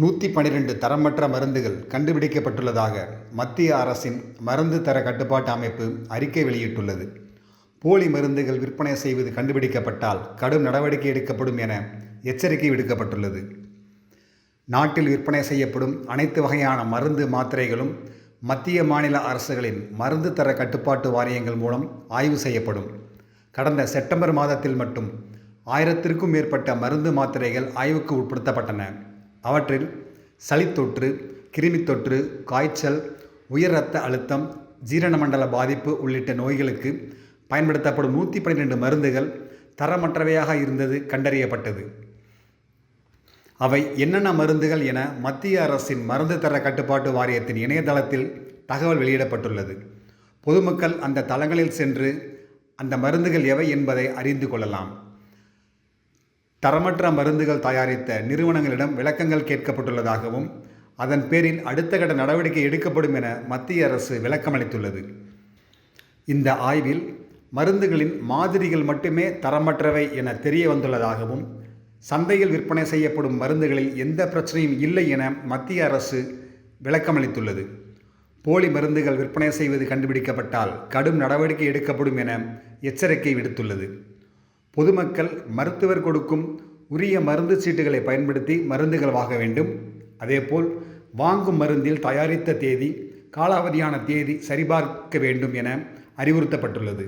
நூற்றி பன்னிரெண்டு தரமற்ற மருந்துகள் கண்டுபிடிக்கப்பட்டுள்ளதாக மத்திய அரசின் மருந்து தர கட்டுப்பாட்டு அமைப்பு அறிக்கை வெளியிட்டுள்ளது. போலி மருந்துகள் விற்பனை செய்வது கண்டுபிடிக்கப்பட்டால் கடும் நடவடிக்கை எடுக்கப்படும் என எச்சரிக்கை விடுக்கப்பட்டுள்ளது. நாட்டில் விற்பனை செய்யப்படும் அனைத்து வகையான மருந்து மாத்திரைகளும் மத்திய மாநில அரசுகளின் மருந்து தர கட்டுப்பாட்டு வாரியங்கள் மூலம் ஆய்வு செய்யப்படும். கடந்த செப்டம்பர் மாதத்தில் மட்டும் ஆயிரத்திற்கும் மேற்பட்ட மருந்து மாத்திரைகள் ஆய்வுக்கு உட்படுத்தப்பட்டன. அவற்றில் சளித்தொற்று கிருமித்தொற்று காய்ச்சல் உயர் இரத்த அழுத்தம் ஜீரண மண்டல பாதிப்பு உள்ளிட்ட நோய்களுக்கு பயன்படுத்தப்படும் நூற்றி பன்னிரெண்டு மருந்துகள் தரமற்றவையாக இருந்தது கண்டறியப்பட்டது. அவை என்னென்ன மருந்துகள் என மத்திய அரசின் மருந்து தர கட்டுப்பாட்டு வாரியத்தின் இணையதளத்தில் தகவல் வெளியிடப்பட்டுள்ளது. பொதுமக்கள் அந்த தளங்களில் சென்று அந்த மருந்துகள் எவை என்பதை அறிந்து கொள்ளலாம். தரமற்ற மருந்துகள் தயாரித்த நிறுவனங்களிடம் விளக்கங்கள் கேட்கப்பட்டுள்ளதாகவும் அதன் பேரில் அடுத்த கட்ட நடவடிக்கை எடுக்கப்படும் என மத்திய அரசு விளக்கமளித்துள்ளது. இந்த ஆய்வில் மருந்துகளின் மாதிரிகள் மட்டுமே தரமற்றவை என தெரிய வந்துள்ளதாகவும் சந்தையில் விற்பனை செய்யப்படும் மருந்துகளில் எந்த பிரச்சனையும் இல்லை என மத்திய அரசு விளக்கமளித்துள்ளது. போலி மருந்துகள் விற்பனை செய்வது கண்டுபிடிக்கப்பட்டால் கடும் நடவடிக்கை எடுக்கப்படும் என எச்சரிக்கை விடுத்துள்ளது. பொதுமக்கள் மருத்துவர் கொடுக்கும் உரிய மருந்து சீட்டுகளை பயன்படுத்தி மருந்துகள் வாங்க வேண்டும். அதேபோல் வாங்கும் மருந்தில் தயாரித்த தேதி காலாவதியான தேதி சரிபார்க்க வேண்டும் என அறிவுறுத்தப்பட்டுள்ளது.